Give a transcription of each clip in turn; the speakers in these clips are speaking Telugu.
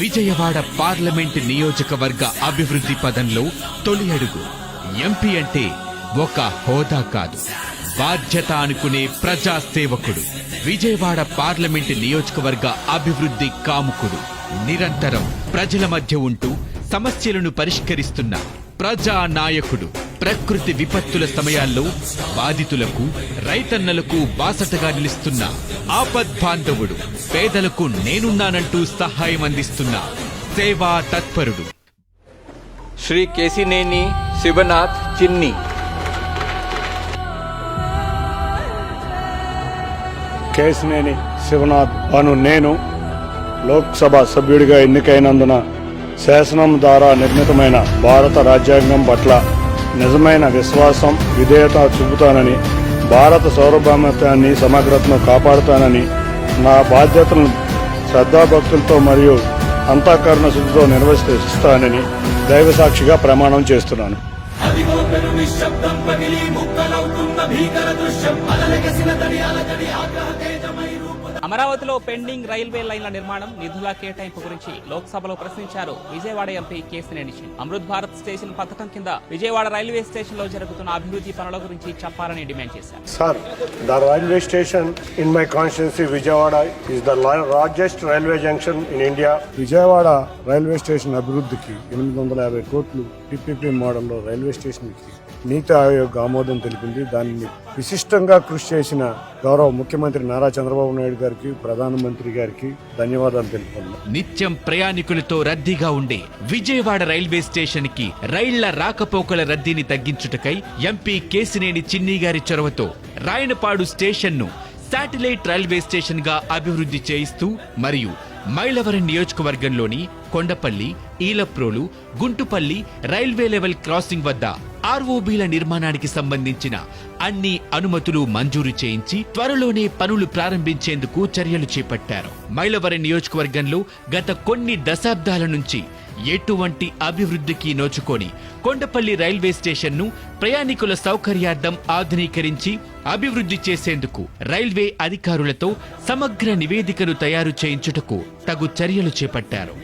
విజయవాడ పార్లమెంట్ నియోజకవర్గ అభివృద్ధి పదంలో తొలి అడుగు. ఎంపీ అంటే ఒక హోదా కాదు. బాధ్యత అనుకునే ప్రజా సేవకుడు విజయవాడ పార్లమెంట్ నియోజకవర్గ అభివృద్ధి కాముకుడు. నిరంతరం ప్రజల మధ్య ఉంటూ సమస్యలను పరిష్కరిస్తున్న ప్రజా నాయకుడు ప్రకృతి విపత్తుల సమయాల్లో బాధితులకు రైతన్నలకు బాసటగా నిలుస్తున్న ఆపద్బాంధవుడు పేదలకు నేనున్నానంటూ సహాయం అందిస్తున్న సేవా తత్పరుడు. శ్రీ కేసినేని శివనాథ్ చిన్ని. కేసినేని శివనాథ్ అను నేను లోక్సభ సభ్యుడిగా ఎన్నికైనందున శాసనం ద్వారా నిర్మితమైన భారత రాజ్యాంగం పట్ల నిజమైన విశ్వాసం విధేయత చూపుతానని భారత సార్వభౌమత్వాన్ని సమగ్రతను కాపాడుతానని నా బాధ్యతలను శ్రద్ధాభక్తులతో మరియు అంతఃకరణ శుద్ధితో నిర్వహిస్తానని దైవసాక్షిగా ప్రమాణం చేస్తున్నాను. నిశ్శబ్దం పగిలి ముక్కలవుతున్న భీకర దృశ్యం అలలకసిన తడి అలజడి ఆగ్రహ తేజమై అమరావతిలో పెండింగ్ రైల్వే లైన్ల నిర్మాణం నిధుల కేటాయింపు గురించి లోక్సభలో ప్రశ్నించారు విజయవాడ ఎంపీ కేసినేని అమృత్ భారత్ స్టేషన్ పథకం కింద విజయవాడ రైల్వే స్టేషన్లో జరుగుతున్న అభివృద్ధి పనుల గురించి చెప్పాలని డిమాండ్ చేశారు. the railway station in my constituency, Vijayawada, is the la- largest railway junction in India. Vijayawada railway station అభివృద్ధికి ఎనిమిది వందల యాభై కోట్లు పిపిపి మోడల్లో రైల్వే స్టేషన్కి నీతి ఆయోగ్ ఆమోదం తెలిపింది. దానిని విశిష్టంగా కృషి చేసిన గౌరవ ముఖ్యమంత్రి నారా చంద్రబాబు నాయుడు గారికి ప్రధానమంత్రి గారికి ధన్యవాదాలు తెలుపుకున్నాను నిత్యం ప్రయాణికులతో రద్దీగా ఉండే విజయవాడ రైల్వే స్టేషన్కి రైళ్ళ రాకపోకల రద్దీని తగ్గించుటకై ఎంపీ కేసినేని చిన్ని గారి చొరవతో రాయనపాడు స్టేషన్ను శాటిలైట్ రైల్వే స్టేషన్గా అభివృద్ధి చేయిస్తూ మరియు మైలవరం నియోజకవర్గంలోని Kondapalli Elaprolu Guntupalli railway level crossing వద్ద ఆర్ఓబీల నిర్మాణానికి సంబంధించిన అన్ని అనుమతులు మంజూరు చేయించి త్వరలోనే పనులు ప్రారంభించేందుకు చర్యలు చేపట్టారు. మైలవరం నియోజకవర్గంలో గత కొన్ని దశాబ్దాల నుంచి ఎటువంటి అభివృద్ధికి నోచుకొని కొండపల్లి రైల్వే స్టేషన్ను ప్రయాణికుల సౌకర్యార్థం ఆధునీకరించి అభివృద్ధి చేసేందుకు రైల్వే అధికారులతో సమగ్ర నివేదికను తయారు చేయించుటకు తగు చర్యలు చేపట్టారు.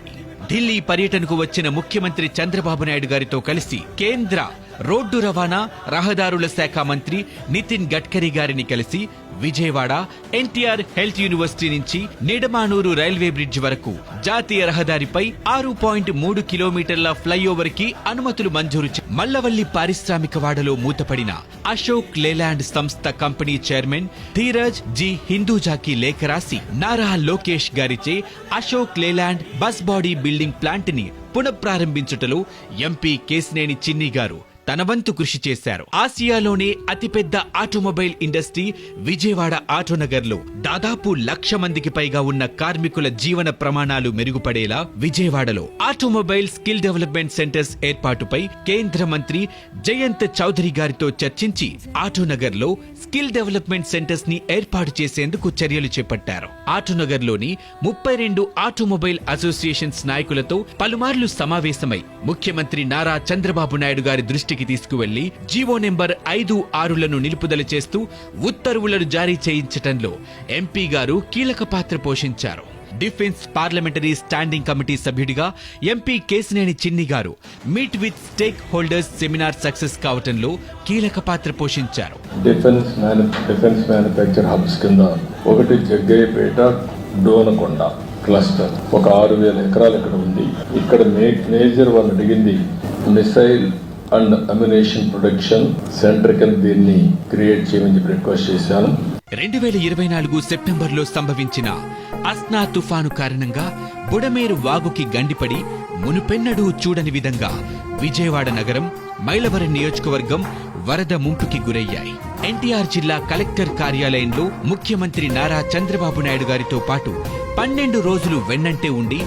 ఢిల్లీ పర్యటనకు వచ్చిన ముఖ్యమంత్రి చంద్రబాబు నాయుడు గారితో కలిసి కేంద్ర రోడ్డు రవాణా రహదారుల శాఖ మంత్రి నితిన్ గడ్కరీ గారిని కలిసి విజయవాడ ఎన్టీఆర్ హెల్త్ యూనివర్సిటీ నుంచి నిడమానూరు రైల్వే బ్రిడ్జ్ వరకు జాతీయ రహదారిపై ఆరు పాయింట్ మూడు కిలోమీటర్ల ఫ్లైఓవర్కి అనుమతులు మంజూరు మల్లవల్లి పారిశ్రామిక వాడలో మూతపడిన అశోక్ లేలాండ్ సంస్థ కంపెనీ చైర్మన్ ధీరజ్ జి హిందూజాకి లేఖ రాసి నారా లోకేష్ గారిచే Ashok Leyland bus body building ప్లాంట్ని పునఃప్రారంభించుటలో ఎంపీ కేసినేని చిన్ని గారు తన వంతు కృషి చేశారు. ఆసియాలోనే అతిపెద్ద ఆటోమొబైల్ ఇండస్ట్రీ విజయవాడ ఆటోనగర్లో దాదాపు లక్ష మందికి పైగా ఉన్న కార్మికుల జీవన ప్రమాణాలు మెరుగుపడేలా విజయవాడలో ఆటోమొబైల్ స్కిల్ డెవలప్మెంట్ సెంటర్స్ ఏర్పాటుపై కేంద్ర మంత్రి జయంత్ చౌదరి గారితో చర్చించి ఆటోనగర్లో స్కిల్ డెవలప్మెంట్ సెంటర్స్ని ఏర్పాటు చేసేందుకు చర్యలు చేపట్టారు. ఆటోనగర్లోని ముప్పై రెండు ఆటోమొబైల్ అసోసియేషన్స్ నాయకులతో పలుమార్లు సమావేశమై ముఖ్యమంత్రి నారా చంద్రబాబు నాయుడు గారి దృష్టి దృష్టికి తీసుకువెళ్ళి జీవో నెంబర్ ఐదు ఆరులను నిలుపుదల చేస్తూ ఉత్తర్వులను జారీ చేయించటంలో ఎంపీ గారు కీలక పాత్ర పోషించారు. డిఫెన్స్ పార్లమెంటరీ స్టాండింగ్ కమిటీ సభ్యుడిగా ఎంపీ కేసినేని చిన్ని గారు meet with stakeholders seminar success కావటంలో కీలక పాత్ర పోషించారు. డిఫెన్స్ డిఫెన్స్ మ్యానుఫ్యాక్చర్ హబ్స్ కింద ఒకటి జగ్గయ్యపేట డోనకొండ క్లస్టర్. ఒక ఆరు వేల ఎకరాలు ఇక్కడ ఉంది. ఇక్కడ మే మేజర్ వాళ్ళు అడిగింది missile and ammunition production centre కింద దీన్ని క్రియేట్ చేయమని చెప్పి రిక్వెస్ట్ చేశాను. రెండు వేల ఇరవై నాలుగు సెప్టెంబర్లో సంభవించిన అస్నా తుఫాను కారణంగా బుడమేరు వాగుకి గండిపడి మునుపెన్నడూ చూడని విధంగా విజయవాడ నగరం మైలవరం నియోజకవర్గం వరద ముంపుకి గురయ్యాయి. ఎన్టీఆర్ జిల్లా కలెక్టర్ కార్యాలయంలో ముఖ్యమంత్రి నారా చంద్రబాబు నాయుడు గారితో పాటు పన్నెండు రోజులు వెన్నంటే ఉండి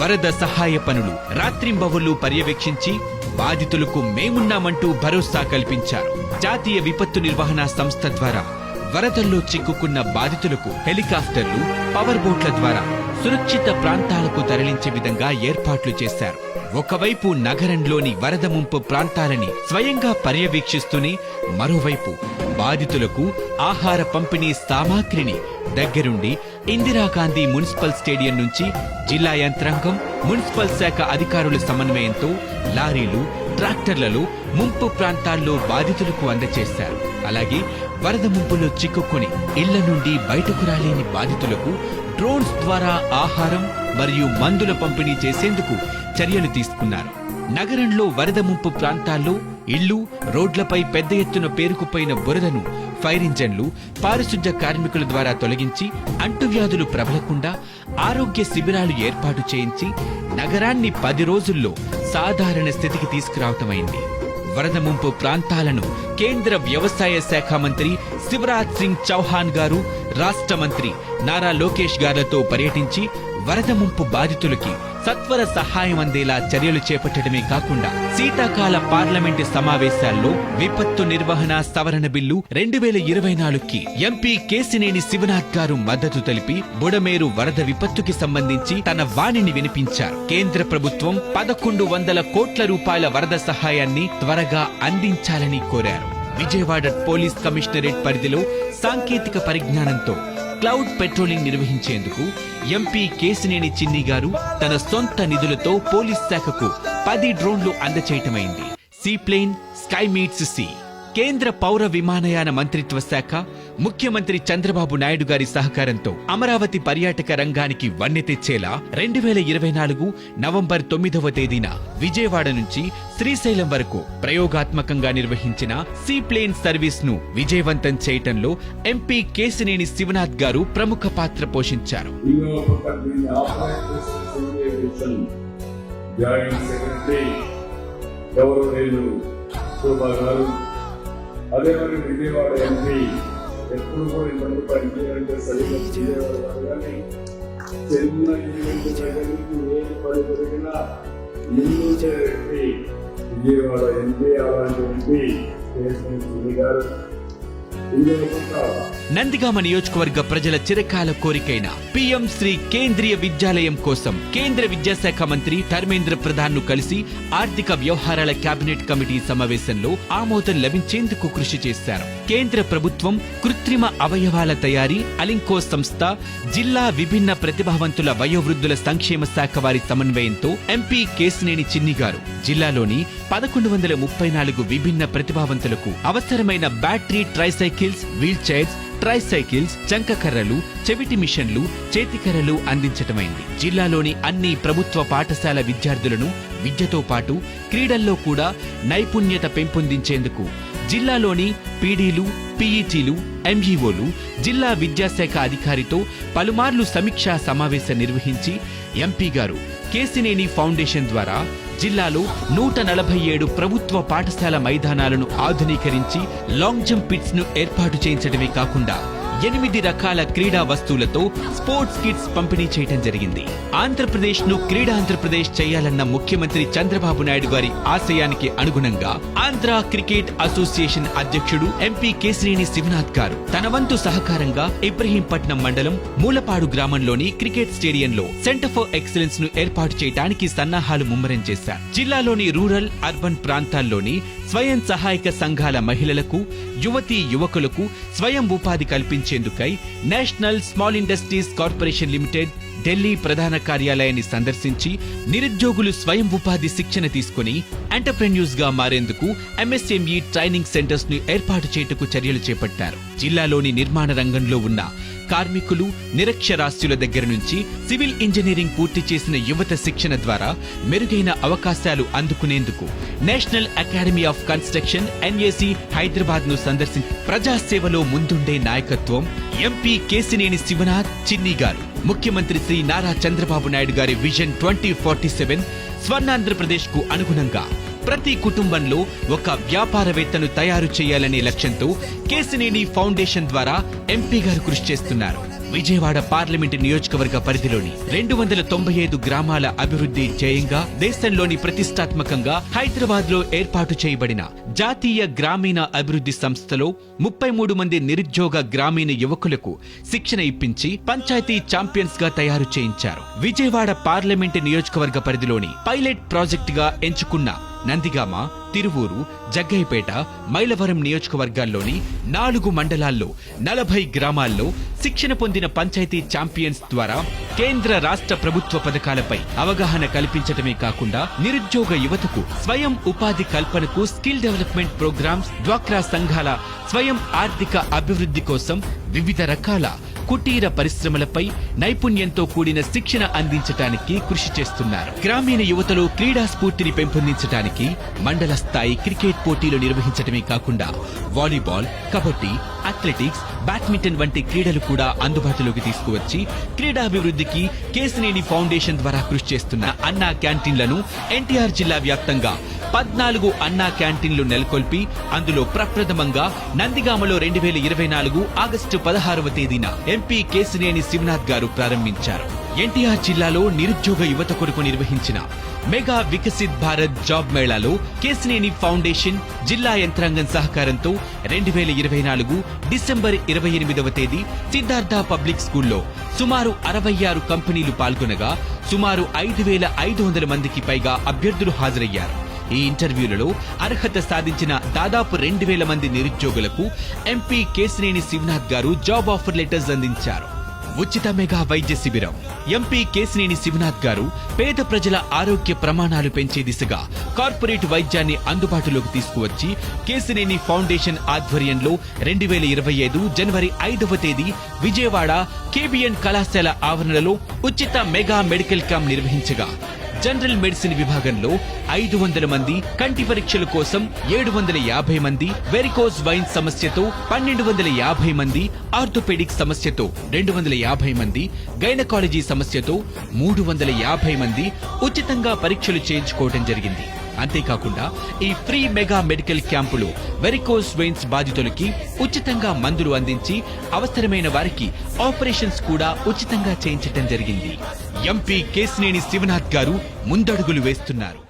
వరద సహాయ పనులు రాత్రింబవళ్ళు పర్యవేక్షించి బాధితులకు మేమున్నామంటూ భరోసా కల్పించారు. జాతీయ విపత్తు నిర్వహణ సంస్థ ద్వారా వరదల్లో చిక్కుకున్న బాధితులకు హెలికాప్టర్లు పవర్ బోట్ల ద్వారా సురక్షిత ప్రాంతాలకు తరలించే విధంగా ఏర్పాట్లు చేశారు. ఒకవైపు నగరంలోని వరద ముంపు ప్రాంతాలని స్వయంగా పర్యవేక్షిస్తూనే మరోవైపు బాధితులకు ఆహార పంపిణీ సామాగ్రిని దగ్గరుండి ఇందిరాగాంధీ మున్సిపల్ స్టేడియం నుంచి జిల్లా యంత్రాంగం మున్సిపల్ శాఖ అధికారుల సమన్వయంతో లారీలు ట్రాక్టర్లలో ముంపు ప్రాంతాల్లో బాధితులకు అందజేశారు. అలాగే వరద ముంపులో చిక్కుకొని ఇళ్ళ నుండి బయటకు రాలేని బాధితులకు డ్రోన్స్ ద్వారా ఆహారం మరియు మందుల పంపిణీ చేసేందుకు చర్యలు తీసుకున్నారు. నగరంలో వరద ముంపు ప్రాంతాల్లో ఇళ్ళు రోడ్లపై పెద్ద ఎత్తున పేరుకుపోయిన బురదను ఫైర్ ఇంజన్లు పారిశుధ్య కార్మికుల ద్వారా తొలగించి అంటువ్యాధులు ప్రబలకుండా ఆరోగ్య శిబిరాలు ఏర్పాటు చేయించి నగరాన్ని పది రోజుల్లో సాధారణ స్థితికి తీసుకురావటమైంది వరద ముంపు ప్రాంతాలను కేంద్ర వ్యవసాయ శాఖ మంత్రి శివరాజ్ సింగ్ చౌహాన్ గారు రాష్ట్ర మంత్రి నారా లోకేష్ గారితో పర్యటించి వరద ముంపు బాధితులకి సత్వర సహాయం అందేలా చర్యలు చేపట్టడమే కాకుండా శీతాకాల పార్లమెంటు సమావేశాల్లో విపత్తు నిర్వహణ సవరణ బిల్లు రెండు వేల ఇరవై నాలుగుకి ఎంపీ కేసినేని శివనాథ్ గారు మద్దతు తెలిపి బుడమేరు వరద విపత్తుకి సంబంధించి తన వాణిని వినిపించారు. కేంద్ర ప్రభుత్వం పదకొండు వందల కోట్ల రూపాయల వరద సహాయాన్ని త్వరగా అందించాలని కోరారు. విజయవాడ పోలీస్ కమిషనరేట్ పరిధిలో సాంకేతిక పరిజ్ఞానంతో క్లౌడ్ పెట్రోలింగ్ నిర్వహించేందుకు ఎంపీ కేసినేని చిన్ని గారు తన సొంత నిధులతో పోలీస్ శాఖకు పది డ్రోన్లు అందచేయటమైంది. Seaplane sky meets sea. కేంద్ర పౌర విమానయాన మంత్రిత్వ శాఖ ముఖ్యమంత్రి చంద్రబాబు నాయుడు గారి సహకారంతో అమరావతి పర్యాటక రంగానికి వన్నె తెచ్చేలా రెండు వేల ఇరవై నాలుగు నవంబర్ తొమ్మిదవ తేదీన విజయవాడ నుంచి శ్రీశైలం వరకు ప్రయోగాత్మకంగా నిర్వహించిన సీప్లేన్ సర్వీస్ను విజయవంతం చేయటంలో ఎంపీ కేసినేని శివనాథ్ గారు ప్రముఖ పాత్ర పోషించారు. జాయింట్ సెక్రటరీ శోభా గారు అదే మరి విజయవాడ ఎంపీ ఎప్పుడు కూడా ఇబ్బంది పనిచేయాలంటే సరిగ్గా విజయవాడ కానీ చిన్న ఈవెంట్ దగ్గర ఏది పని జరిగినా ఇల్లు చేరే విజయవాడ ఎంపీ అలాంటి ఎంపీ కేసీ గారు ఇందులో నందిగామ నియోజకవర్గ ప్రజల చిరకాల కోరికైన పిఎం శ్రీ కేంద్రీయ విద్యాలయం కోసం కేంద్ర విద్యాశాఖ మంత్రి ధర్మేంద్ర ప్రధాన్ను కలిసి ఆర్థిక వ్యవహారాల కేబినెట్ కమిటీ సమావేశంలో ఆమోదం లభించేందుకు కృషి చేశారు. కేంద్ర ప్రభుత్వం కృత్రిమ అవయవాల తయారీ అలింకో సంస్థ జిల్లా విభిన్న ప్రతిభావంతుల వయోవృద్ధుల సంక్షేమ శాఖ వారి సమన్వయంతో ఎంపీ కేసినేని చిన్ని గారు జిల్లాలోని పదకొండు వందల ముప్పై నాలుగు విభిన్న ప్రతిభావంతులకు అవసరమైన battery tricycles wheelchairs tricycles చంకకర్రలు చెవిటి మిషన్లు చేతికర్రలు అందించటమైంది. జిల్లాలోని అన్ని ప్రభుత్వ పాఠశాల విద్యార్థులను విద్యతో పాటు క్రీడల్లో కూడా నైపుణ్యత పెంపొందించేందుకు జిల్లాలోని పీడీలు పీఈటీలు ఎంఈఓలు జిల్లా విద్యాశాఖ అధికారితో పలుమార్లు సమీక్షా సమావేశం నిర్వహించి ఎంపీ గారు కేసినేని ఫౌండేషన్ ద్వారా జిల్లాలో నూట నలభై ఏడు ప్రభుత్వ పాఠశాల మైదానాలను ఆధునీకరించి లాంగ్ జంప్ పిట్స్ను ఏర్పాటు చేయించడమే కాకుండా ఎనిమిది రకాల క్రీడా వస్తువులతో స్పోర్ట్స్ కిట్స్ పంపిణీ చేయడం జరిగింది. ఆంధ్రప్రదేశ్ను క్రీడాంధ్రప్రదేశ్ చేయాలన్న ముఖ్యమంత్రి చంద్రబాబు నాయుడు గారి ఆశయానికి అనుగుణంగా ఆంధ్ర క్రికెట్ అసోసియేషన్ అధ్యక్షుడు ఎంపీ కేసినేని శివనాథ్ గారు తన వంతు సహకారంగా ఇబ్రహీంపట్నం మండలం మూలపాడు గ్రామంలోని క్రికెట్ స్టేడియంలో సెంటర్ ఫర్ ఎక్సలెన్స్ను ఏర్పాటు చేయడానికి సన్నాహాలు ముమ్మరం చేశారు. జిల్లాలోని రూరల్ అర్బన్ ప్రాంతాల్లోని స్వయం సహాయక సంఘాల మహిళలకు యువతీ యువకులకు స్వయం ఉపాధి అందించేందుకై national small industries corporation limited Delhi ప్రధాన కార్యాలయాన్ని సందర్శించి నిరుద్యోగులు స్వయం ఉపాధి శిక్షణ తీసుకుని ఎంటర్ప్రెన్యూర్స్గా మారేందుకు ఎంఎస్ఎంఈ ట్రైనింగ్ సెంటర్స్ను ఏర్పాటు చేయుటకు చర్యలు చేపట్టారు. జిల్లాలోని నిర్మాణ రంగంలో ఉన్న కార్మికులు నిరక్షరాస్యుల దగ్గర నుంచి సివిల్ ఇంజనీరింగ్ పూర్తి చేసిన యువత శిక్షణ ద్వారా మెరుగైన అవకాశాలు అందుకునేందుకు national academy of construction NAC హైదరాబాద్ను సందర్శించి ప్రజాసేవలో ముందుండే నాయకత్వం ఎంపీ కేసినేని శివనాథ్ చిన్ని గారు. ముఖ్యమంత్రి శ్రీ నారా చంద్రబాబు నాయుడు గారి విజన్ ట్వంటీ ఫార్టీ సెవెన్ స్వర్ణాంధ్రప్రదేశ్కు అనుగుణంగా ప్రతి కుటుంబంలో ఒక వ్యాపారవేత్తను తయారు చేయాలనే లక్ష్యంతో కేసినేని ఫౌండేషన్ ద్వారా ఎంపీ గారు కృషి చేస్తున్నారు. విజయవాడ పార్లమెంట్ నియోజకవర్గ పరిధిలోని రెండు వందల తొంభై ఐదు గ్రామాల అభివృద్ధి ధ్యేయంగా దేశంలోని ప్రతిష్టాత్మకంగా హైదరాబాద్లో ఏర్పాటు చేయబడిన జాతీయ గ్రామీణ అభివృద్ధి సంస్థలో ముప్పై మూడు మంది నిరుద్యోగ గ్రామీణ యువకులకు శిక్షణ ఇప్పించి పంచాయతీ ఛాంపియన్స్గా తయారు చేయించారు. విజయవాడ పార్లమెంట్ నియోజకవర్గ పరిధిలోని పైలట్ ప్రాజెక్ట్గా ఎంచుకున్న నందిగామ తిరువూరు జగ్గయ్యపేట మైలవరం నియోజకవర్గాల్లోని నాలుగు మండలాల్లో నలభై గ్రామాల్లో శిక్షణ పొందిన పంచాయతీ ఛాంపియన్స్ ద్వారా కేంద్ర రాష్ట్ర ప్రభుత్వ పథకాలపై అవగాహన కల్పించటమే కాకుండా నిరుద్యోగ యువతకు స్వయం ఉపాధి కల్పనకు స్కిల్ డెవలప్మెంట్ ప్రోగ్రామ్స్ డ్వాక్రా సంఘాల స్వయం ఆర్థిక అభివృద్ధి కోసం వివిధ రకాల కుటీర పరిశ్రమలపై నైపుణ్యంతో కూడిన శిక్షణ అందించటానికి కృషి చేస్తున్నారు. గ్రామీణ యువతలో క్రీడా స్ఫూర్తిని పెంపొందించడానికి మండల స్థాయి క్రికెట్ పోటీలు నిర్వహించడమే కాకుండా వాలీబాల్ కబడ్డీ అథ్లెటిక్స్ బ్యాడ్మింటన్ వంటి క్రీడలు కూడా అందుబాటులోకి తీసుకువచ్చి క్రీడాభివృద్ధికి కేసినేని ఫౌండేషన్ ద్వారా కృషి చేస్తున్న అన్నా క్యాంటీన్లను ఎన్టీఆర్ జిల్లా వ్యాప్తంగా పద్నాలుగు అన్నా క్యాంటీన్లు నెలకొల్పి అందులో ప్రప్రథమంగా నందిగామలో రెండు వేల ఇరవై నాలుగు ఆగస్టు పదహారవ తేదీన ఎంపీ కేసినేని శివనాథ్ గారు ప్రారంభించారు. ఎన్టీఆర్ జిల్లాలో నిరుద్యోగ యువత కొరకు నిర్వహించిన మెగా వికసిత్ భారత్ జాబ్ మేళాలో కేసినేని ఫౌండేషన్ జిల్లా యంత్రాంగం సహకారంతో రెండు వేల ఇరవై నాలుగు డిసెంబర్ ఇరవై ఎనిమిదవ తేదీ సిద్ధార్థ పబ్లిక్ స్కూల్లో సుమారు అరవై ఆరు కంపెనీలు పాల్గొనగా సుమారు ఐదు వేల ఐదు వందల మందికి పైగా అభ్యర్థులు హాజరయ్యారు. ఈ ఇంటర్వ్యూలలో అర్హత సాధించిన దాదాపు రెండు వేల మంది నిరుద్యోగులకు ఎంపీ కేసినేని శివనాథ్ గారు జాబ్ ఆఫర్ లెటర్స్ అందించారు. ఉచిత మెగా వైద్య శిబిరం. ఎంపీ కేసినేని శివనాథ్ గారు పేద ప్రజల ఆరోగ్య ప్రమాణాలు పెంచే దిశగా కార్పొరేట్ వైద్యాన్ని అందుబాటులోకి తీసుకువచ్చి కేసినేని ఫౌండేషన్ ఆధ్వర్యంలో రెండు వేల ఇరవై ఐదు జనవరి ఐదవ తేదీ విజయవాడ కేబిఎన్ కళాశాల ఆవరణలో ఉచిత మెగా మెడికల్ క్యాంప్ నిర్వహించగా జనరల్ మెడిసిన్ విభాగంలో ఐదు వందల మంది కంటి పరీక్షల కోసం ఏడు వందల యాభై మంది వెరికోజ్ వైన్ సమస్యతో పన్నెండు వందల యాభై మంది ఆర్థోపెడిక్ సమస్యతో రెండు వందల యాభై మంది గైనకాలజీ సమస్యతో మూడు వందల యాభై మంది ఉచితంగా పరీక్షలు చేయించుకోవడం జరిగింది. అంతేకాకుండా ఈ ఫ్రీ మెగా మెడికల్ క్యాంపులో వెరికోస్ వెయిన్స్ బాధితులకి ఉచితంగా మందులు అందించి అవసరమైన వారికి ఆపరేషన్స్ కూడా ఉచితంగా చేయించడం జరిగింది. ఎంపీ కేసినేని శివనాథ్ గారు ముందడుగులు వేస్తున్నారు.